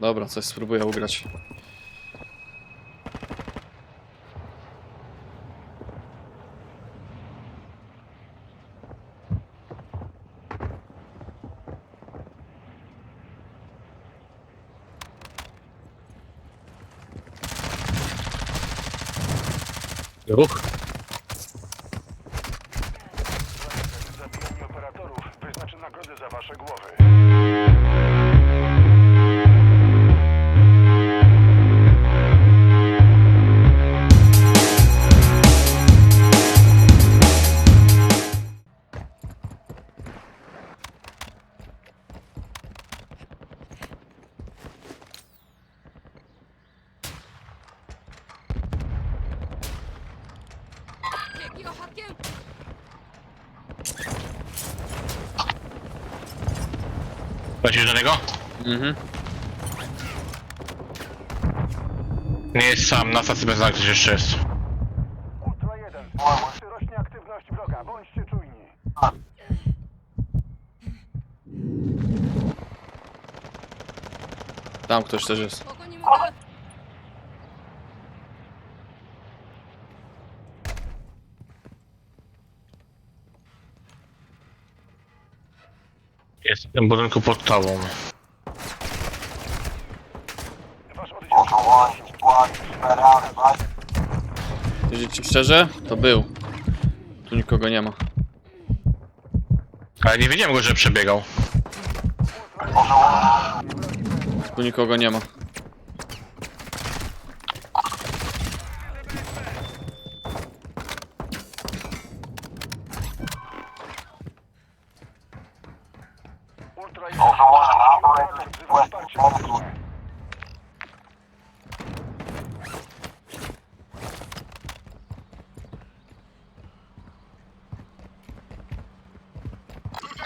Dobra, coś spróbuję ugrać. Ruch. Lecisz do niego? Mhm. Nie jest sam, na stacji bez ktoś jeszcze jest. Ultra 1. Rośnie aktywność wroga. Bądźcie czujni. Tam ktoś też jest. Tym budynku pod tobą. Wasz oddział Wiedzieć szczerze? To był. Tu nikogo nie ma. Ale nie wiedziałem go, że przebiegał. Tu nikogo nie ma. Ultra 1. Wzywa wsparcie medyczne.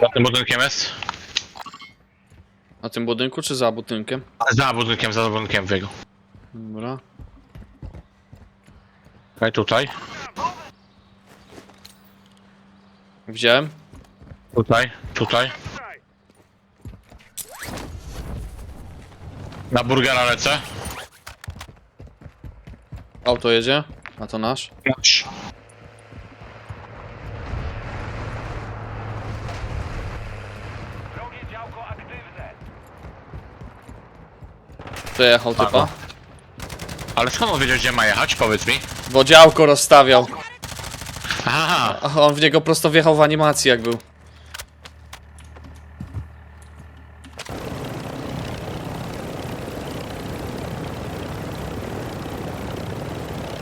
Za tym budynkiem jest? Na tym budynku czy za budynkiem? Za budynkiem, za budynkiem wybiegł. Dobra. Okej, tutaj. Widziałem. Tutaj, tutaj. Na burgera lecę. Auto jedzie. A to nasz. Nasz. Przejechał typa. Ale skąd on wiedział, gdzie ma jechać? Powiedz mi. Bo działko rozstawiał. Aha, on w niego prosto wjechał w animacji jak był.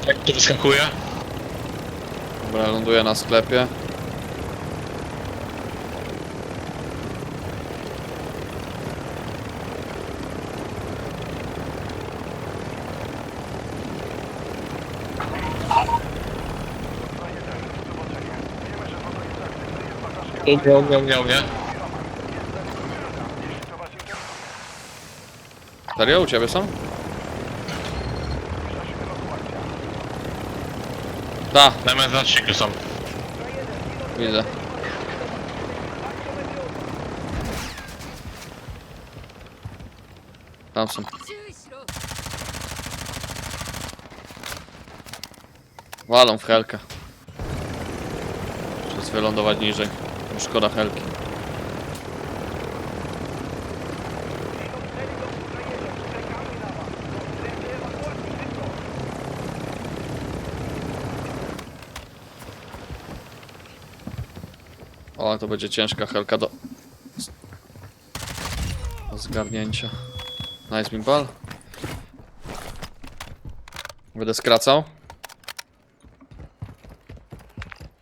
jak tu wyskakuje? Dobra, ląduje na sklepie. Miał, miał, miał, nie? Jeśli to was interesuje, Serio? U ciebie są? zbliża się ewakuacja. Da, Na mnie znaczniku są. widzę. Tam są. 注意しろ Walą w helkę. Przez wylądować niżej. Szkoda helki. O, to będzie ciężka helka do... do zgarnięcia. Nice bimbal. Będę skracał.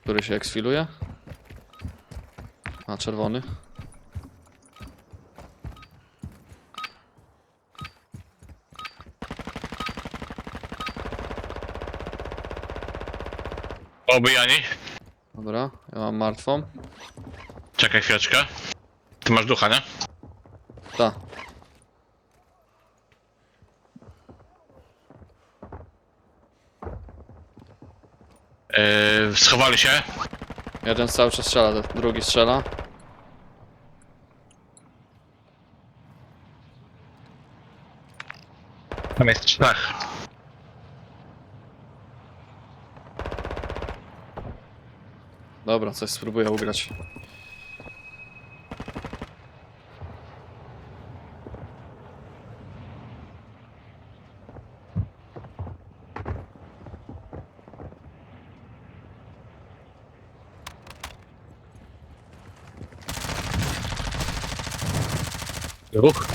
Który się eksfiluje? Czerwony. Obijani. Dobra, ja mam martwą. Czekaj chwileczkę. Ty masz ducha, nie? Ta. Yy, schowali się. Jeden cały czas strzela, drugi strzela. Tam jest trzech. Dobra, coś spróbuję ugrać. Ruch.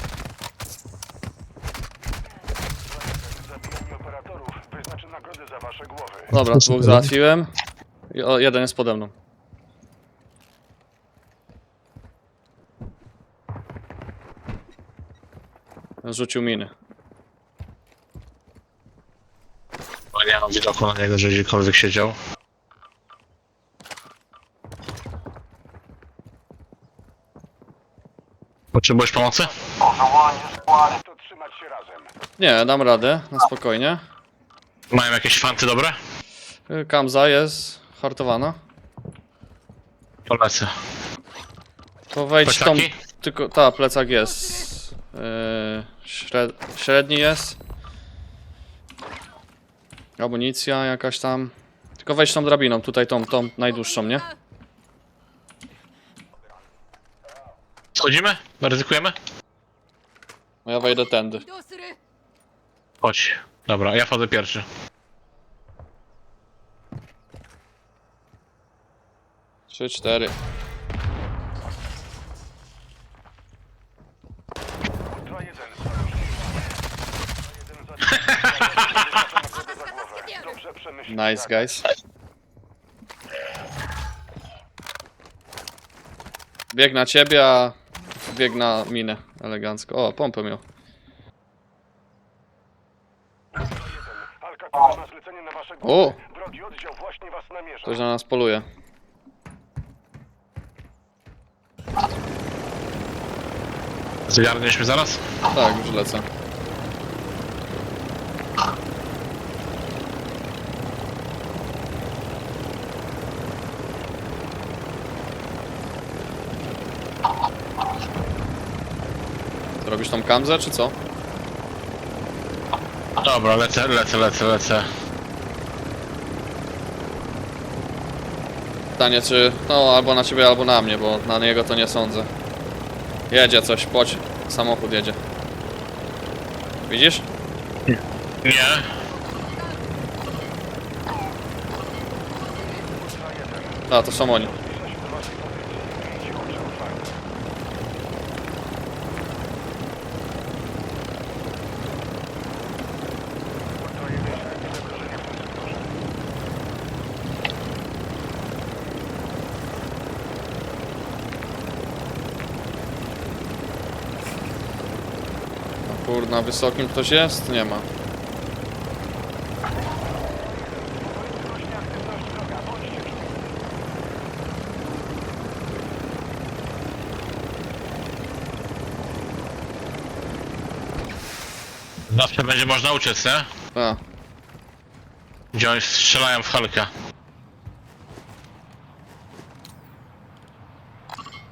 Zabijanie operatorów wyznaczy nagrody za wasze głowy. Dobra, dwóch załatwiłem. I- O, jeden jest pode mną. Rzucił miny. Bo nie mam widoku na niego, że gdziekolwiek siedział. Potrzebujesz pomocy? Powołanie składy to trzymać się razem. Nie, dam radę, na spokojnie. Mają jakieś fanty dobre? Kamza jest hartowana. Polecę. To wejdź tą. Tylko. Ta, plecak jest. Yy, śred, średni jest. Amunicja jakaś tam. Tylko wejdź tą drabiną, tutaj tą, tą najdłuższą, nie? Schodzimy? Ryzykujemy? No ja wejdę tędy. Chodź. Dobra, ja wchodzę pierwszy. Trzy, cztery. Ultra 1, sojusznik. Ultra 1 zabija. Nagrodę za głowę. Dobrze przemyśleć. Nice, guys. Bieg na ciebie, a bieg na minę. Elegancko. O, pompę miał. Alcatraz ma zlecenie na wasze O! głowy. Wrogi oddział właśnie was namierza. Ktoś na nas poluje. Zgarniesz mnie zaraz? Tak, już lecę. Co, robisz tą kamzę, czy co? Dobra, lecę, lecę, lecę, lecę. Pytanie, czy... No, albo na ciebie, albo na mnie, bo na niego to nie sądzę. Jedzie coś, płoć. Samochód jedzie. Widzisz? Nie. A, to są oni. Zbliża się do waszej pozycji. Miejcie oczy otwarte. Ultra 1, średnie zagrożenie w tym sektorze. O kur, na wysokim ktoś jest? Nie ma. Zawsze będzie można uciec, nie? A, Gdzie oni strzelają w Halka.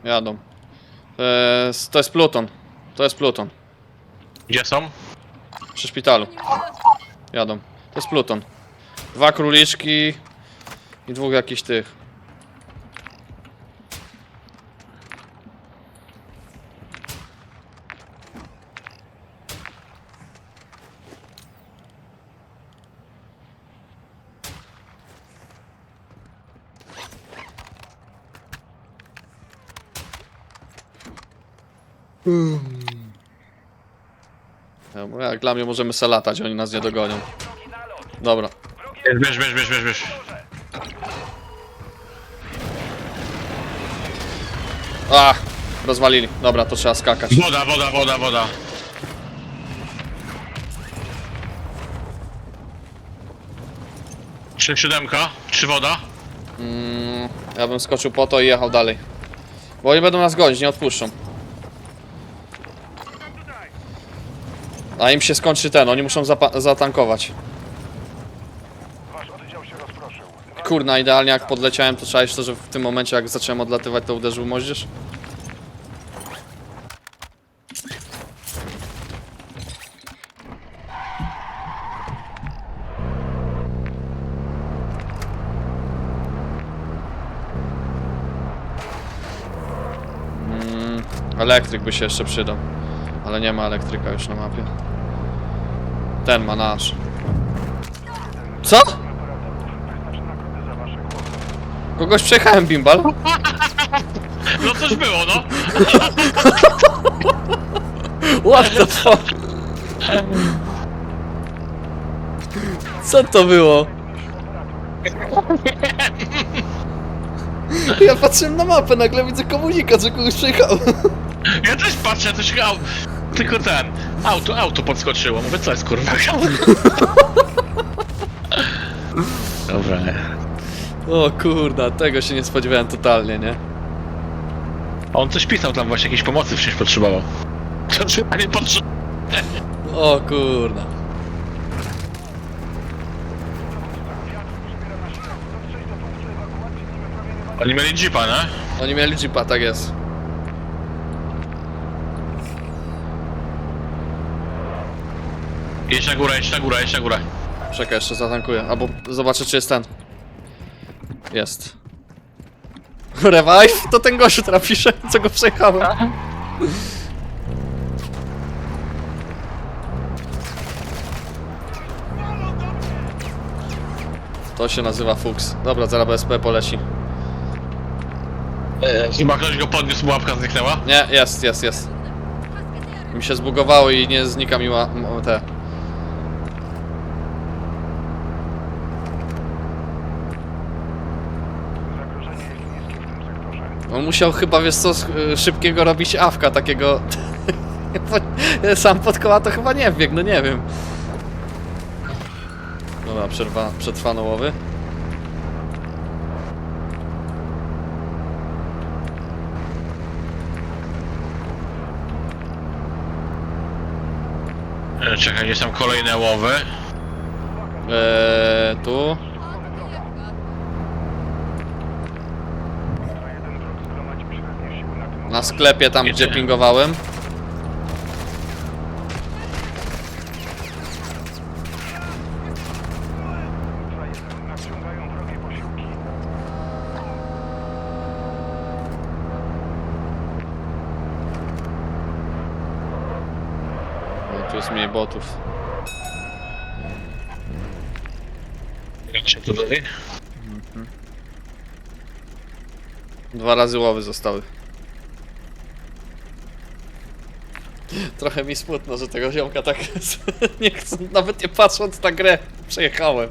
jadą. To jest, to jest Pluton. To jest Pluton. Gdzie są? Przy szpitalu. Jadą. To jest Pluton. Dwa króliczki i dwóch jakichś tych. Mnie możemy se latać, oni nas nie dogonią. Dobra. Bierz, bierz, bierz, bierz, bierz. A, rozwalili. Dobra, to trzeba skakać. Woda, woda, woda, woda. Trzy siódemka, trzy woda. Mm, ja bym skoczył po to i jechał dalej. Bo oni będą nas gonić, nie odpuszczą. A im się skończy ten, oni muszą zatankować. Kurna, idealnie jak podleciałem, to trzeba to, że w tym momencie jak zacząłem odlatywać, to uderzył moździerz. Mm, elektryk by się jeszcze przydał. Ale nie ma elektryka już na mapie. Ten ma nasz. Co? Kogoś przejechałem, Bimbal. No coś było, no. What the fuck? Co to było? Ja patrzyłem na mapę, nagle widzę komunikat, że kogoś przejechałem. Ja też patrzę, coś au... Tylko ten, auto, auto podskoczyło. Mówię, co jest kurwa? Dobra. O kurna, tego się nie spodziewałem totalnie, nie? On coś pisał tam właśnie, jakiejś pomocy w czymś potrzebował. A nie potrzebował. O kurna. Oni mieli jeepa, nie? Oni mieli jeepa, tak jest. Jedź na górę, jedź na górę, jedź na górę. Czekaj, jeszcze zatankuję. Albo zobaczę, czy jest ten. Jest. Revive? To ten gościu teraz pisze, co go przejechałem. To się nazywa Fuchs. Dobra, zaraz BSP poleci. Chyba ktoś go podniósł, łapka zniknęła. Nie, jest, jest, jest. Mi się zbugowało i nie znika mi ła- m- te. Zagrożenie jest niskie w tym sektorze. On musiał chyba, wiesz co, y, szybkiego robić awka takiego... Sam pod koła to chyba nie wbiegł, no nie wiem. Dobra, przerwa, przetrwano łowy. E, Czekaj, jest tam kolejne łowy. Eee, tu. Na sklepie tam, gdzie pingowałem. Ultra 1 nadciągają wrogie posiłki. No, tu jest mniej botów. Dwa razy łowy zostały. Trochę mi smutno, że tego ziomka tak nie chcę, nawet nie patrząc na grę, przejechałem.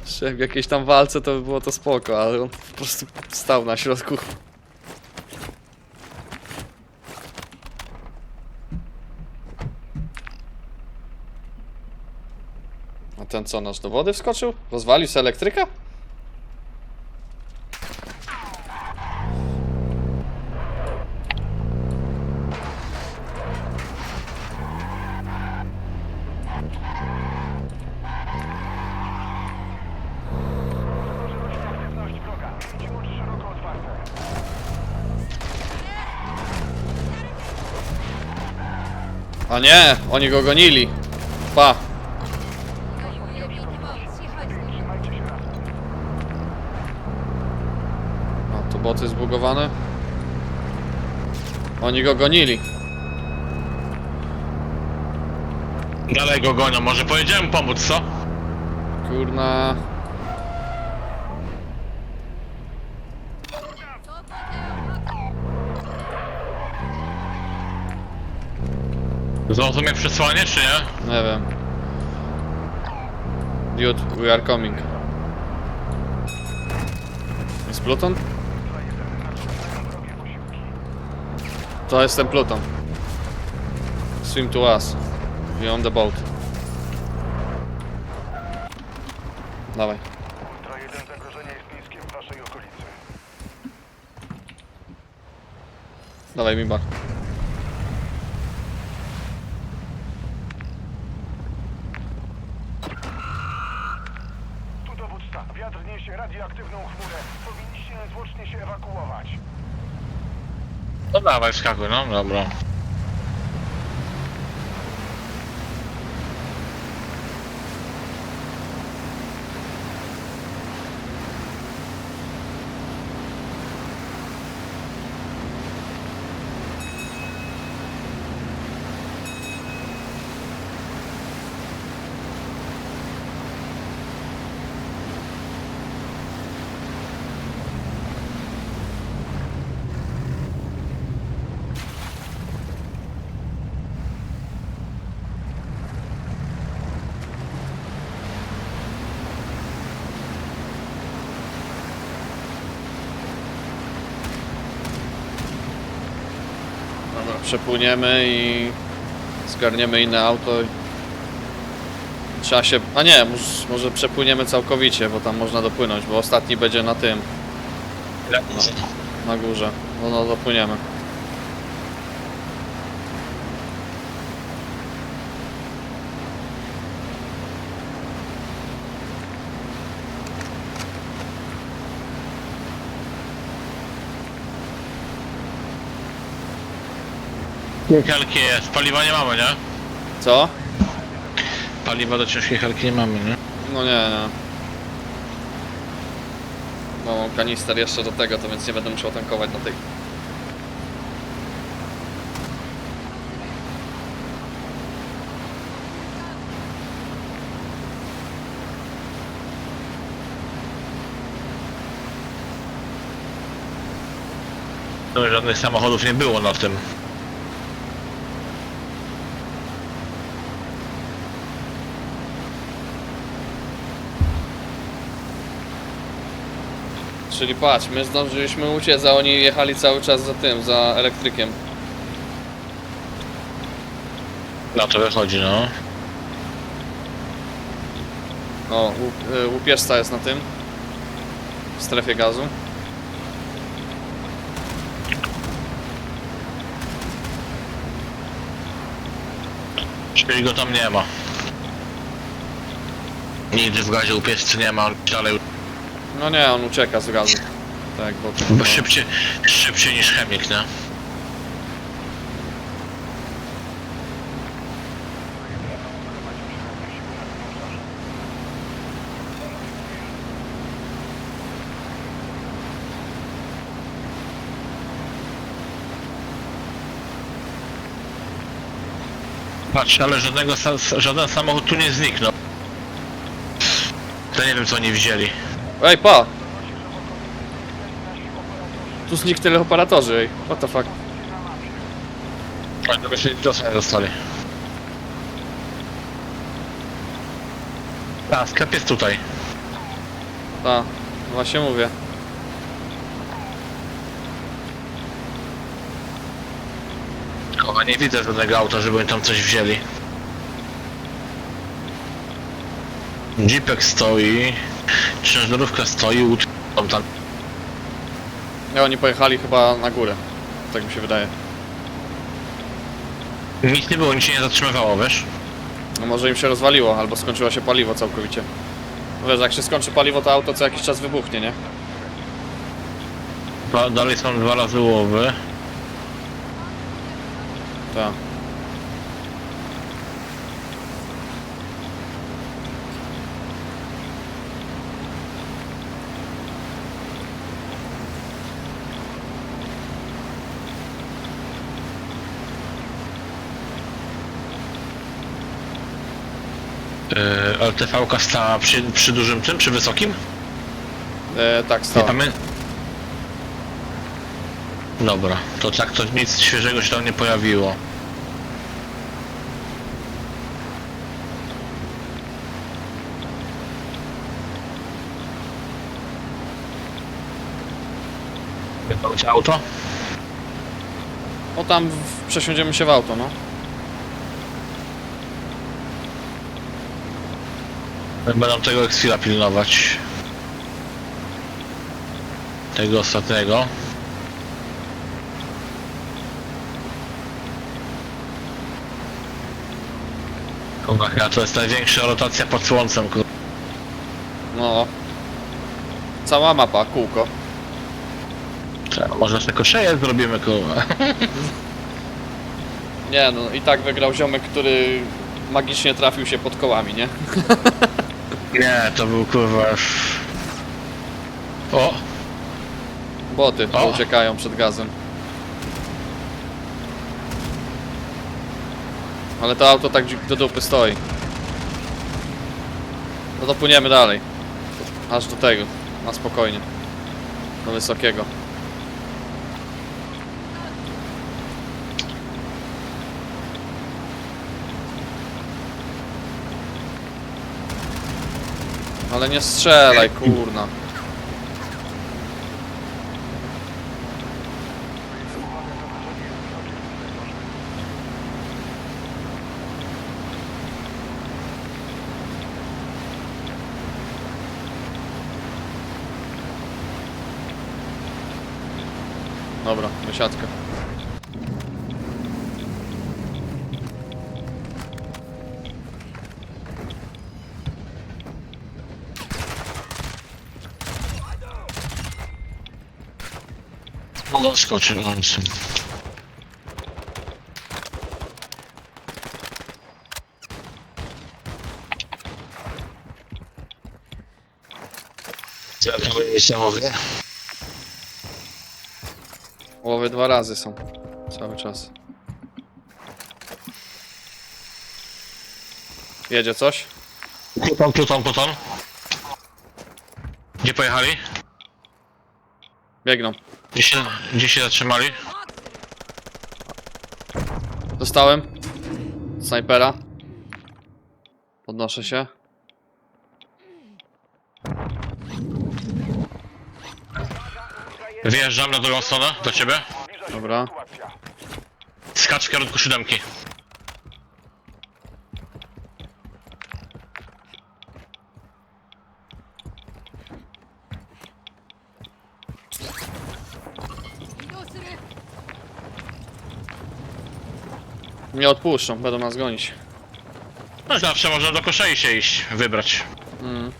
Jeszcze w jakiejś tam walce to by było to spoko, ale on po prostu stał na środku. A ten co, nasz do wody wskoczył? Rozwalił się elektryka? A nie, oni go gonili. Pa. A, tu boty zbugowane. Oni go gonili. Dalej go gonią, może pojedziemy pomóc, co? Kurna. Zrozumie przesłanie, czy nie? Nie wiem. Dude, we are coming. Jest Pluton? Ultra 1 nadciągają wrogie posiłki. To jest ten Pluton. Swim to us. We on the boat. Dawaj. Ultra 1 zagrożenie jest niskie w waszej okolicy. Dawaj mi bar. No dawaj, skakuj, no dobra. Przepłyniemy i zgarniemy inne auto. Trzeba się... A nie, może, może przepłyniemy całkowicie, bo tam można dopłynąć, bo ostatni będzie na tym, na górze. No, no dopłyniemy. Helki jest, paliwa nie mamy, nie? Co? Paliwa do ciężkiej helki nie mamy, nie? No nie, nie. No, mam kanister jeszcze do tego, to więc nie będę musiał tankować na tej. No, żadnych samochodów nie było na tym. Czyli patrz, my zdążyliśmy uciec, a oni jechali cały czas za tym, za elektrykiem. Na to wychodzi, no. O, łup, y, łupieżca jest na tym. W strefie gazu. Czyli go tam nie ma. Nigdy w gazie upieszcy nie ma, ale No nie, on ucieka z gazu. Tak, bo... bo no, szybciej, szybciej niż chemik, nie? Patrz, ale żadnego, żaden samochód tu nie zniknął. To nie wiem co oni wzięli. Ej, pa! Tu zniknęli operatorzy, ej. What the fuck? Oni by się czasu nie dostali. A, sklep jest tutaj. Ta, właśnie mówię. Chyba nie widzę żadnego auta, żeby oni tam coś wzięli. Jeepek stoi, ciężarówka stoi, łódź tam tam. Nie, oni pojechali chyba na górę. Tak mi się wydaje. Nic nie było, nic się nie zatrzymywało, wiesz? No może im się rozwaliło, albo skończyło się paliwo całkowicie. Wiesz, jak się skończy paliwo, to auto co jakiś czas wybuchnie, nie? Dwa- Dalej są dwa razy łowy. Tak. Yy, LTV-ka stała przy, przy dużym tym, przy wysokim? E, tak, Nie stała. pamiętam. Dobra, to tak to nic świeżego się tam nie pojawiło. Będzie auto? O tam w, przesiądziemy się w auto, no. Będą tego Exfila pilnować. Tego ostatniego. Kurwa, chyba to jest największa rotacja pod słońcem, kurwa. No. Cała mapa, kółko. Trzeba- Może tylko szeję zrobimy, kurwa. Nie no, i tak wygrał ziomek, który magicznie trafił się pod kołami, nie? Nie, to był kurwa. O! Boty O. uciekają przed gazem. Ale to auto tak dzi- do dupy stoi. No to płyniemy dalej. Aż do tego. Na spokojnie. Do wysokiego. Ale nie strzelaj, kurna. Dobra, wysiadka. No skoczy na nim. Niesamowite. Łowy dwa razy są. Cały czas. Jedzie coś? Pluton, pluton, pluton. Gdzie pojechali? Biegną. Gdzie się, gdzie się zatrzymali? Dostałem. Snajpera. Podnoszę się. Wyjeżdżam na drugą stronę, do ciebie. Dobra. Skacz w kierunku siódemki. Nie odpuszczą, będą nas gonić. No zawsze można do koszei się iść, wybrać. Mm.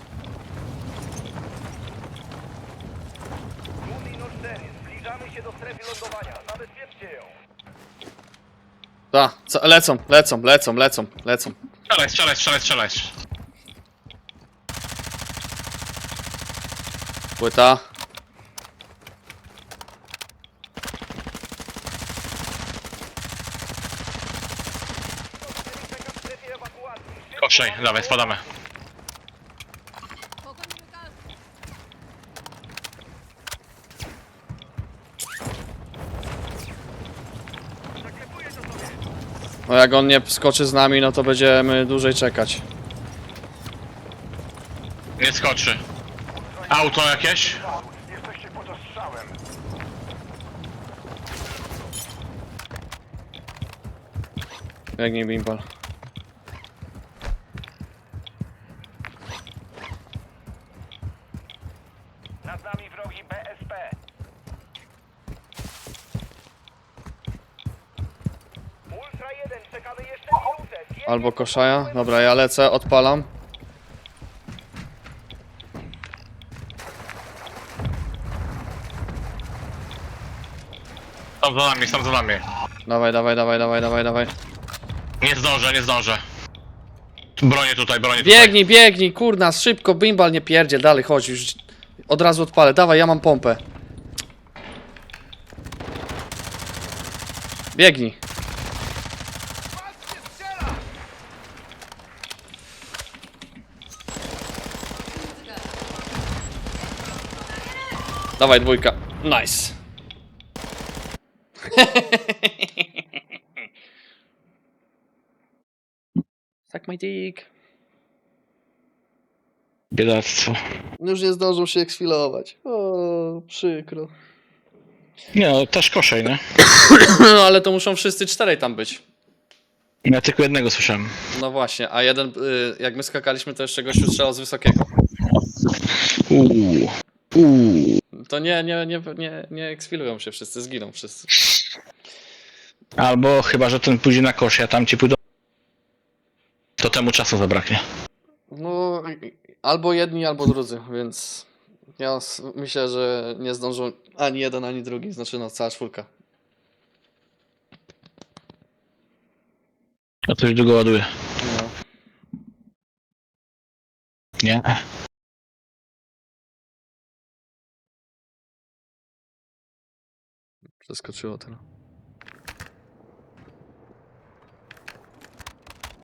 Lumino 4, zbliżamy się do strefy lądowania. Zabezpieczcie ją. Ta, co, lecą, lecą, lecą, lecą, lecą. Strzelaj, strzelaj, strzelaj, strzelaj. Płyta. Czeka w strefie Koszej, dawaj, spadamy. zaklepuję to sobie. No jak on nie skoczy z nami, no to będziemy dłużej czekać. Nie skoczy. Auto jakieś? Jesteście poza strzałem. Biegnij bimbal. Nad nami wrogi BSP. Ultra 1, czekamy jeszcze minutę. Zjedźcie Albo koszaja. Dobra, ja lecę, odpalam. Tam za nami, tam za nami. Dawaj, dawaj, dawaj, dawaj, dawaj, dawaj. Nie zdążę, nie zdążę. Bronię tutaj, bronię tutaj. Biegnij, biegnij, kurna, szybko, bimbal nie pierdziel, dalej, chodź, już od razu odpalę, dawaj, ja mam pompę. Biegnij. Dawaj, dwójka. Nice. Suck my dick. Biedactwo. Już nie zdążył się eksfilować. O, przykro. Nie no, też koszej, nie? No ale to muszą wszyscy czterej tam być. Ja tylko jednego słyszałem. No właśnie, a jeden, y, jak my skakaliśmy, to jeszcze gościu strzelał z wysokiego. Uuu. Uuu. To nie, nie, nie, nie, nie eksfilują się wszyscy, zginą wszyscy. Albo chyba, że ten pójdzie na kosz, a tam ci pójdą. To temu czasu zabraknie. No, albo jedni, albo drudzy, więc ja s- myślę, że nie zdążą ani jeden, ani drugi, znaczy no cała czwórka. Ja już długo ładuję. No. Nie. zaskočilo teda.